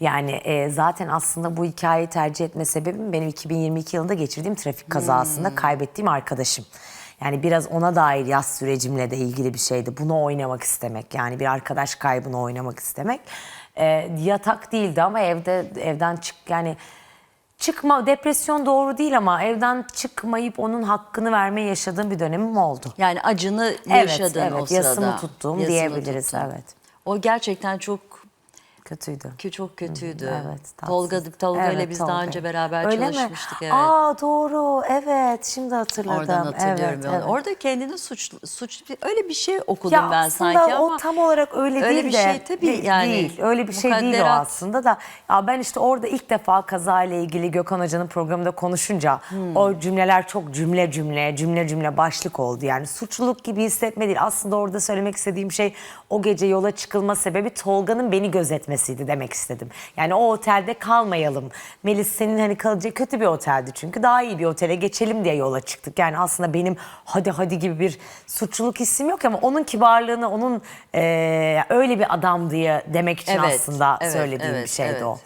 Yani e, zaten aslında bu hikayeyi tercih etme sebebim benim 2022 yılında geçirdiğim trafik kazasında kaybettiğim arkadaşım. Yani biraz ona dair yaz sürecimle de ilgili bir şeydi. Bunu oynamak istemek yani bir arkadaş kaybını oynamak istemek. E, yatak değildi ama evde evden çık yani çıkma depresyon doğru değil ama evden çıkmayıp onun hakkını vermeye yaşadığım bir dönemim oldu. Yani acını Evet, yaşadın evet, o sırada. yasımı tuttuğum Yasını diyebiliriz, tuttun. evet. O gerçekten çok Kötüydü. ki çok kötüydü. Evet. tatsız. Tolga Tolga ile Evet, biz Tolga. daha önce beraber Öyle mi? çalışmıştık evet. Aa doğru. Evet. Şimdi hatırladım. Oradan hatırlıyorum. Evet, evet. Orada kendini suç suç öyle bir şey okudum Ya ben sanki o ama tam olarak öyle, öyle değil bir de şey tabii değil, yani. değil. Öyle bir şey değil o aslında da ya ben işte orada ilk defa kaza ile ilgili Gökhan Hoca'nın programında konuşunca Hmm. o cümleler çok cümle cümle cümle cümle başlık oldu. Yani suçluluk gibi hissetme değil. Aslında orada söylemek istediğim şey o gece yola çıkılma sebebi Tolga'nın beni gözetmesiydi demek istedim. Yani o otelde kalmayalım. Melis senin hani kalacağı kötü bir oteldi çünkü daha iyi bir otele geçelim diye yola çıktık. Yani aslında benim hadi hadi gibi bir suçluluk hissim yok ama onun kibarlığını, onun eee, öyle bir adam diye demek için Evet, aslında evet, söylediğim bir evet, şeydi evet. o.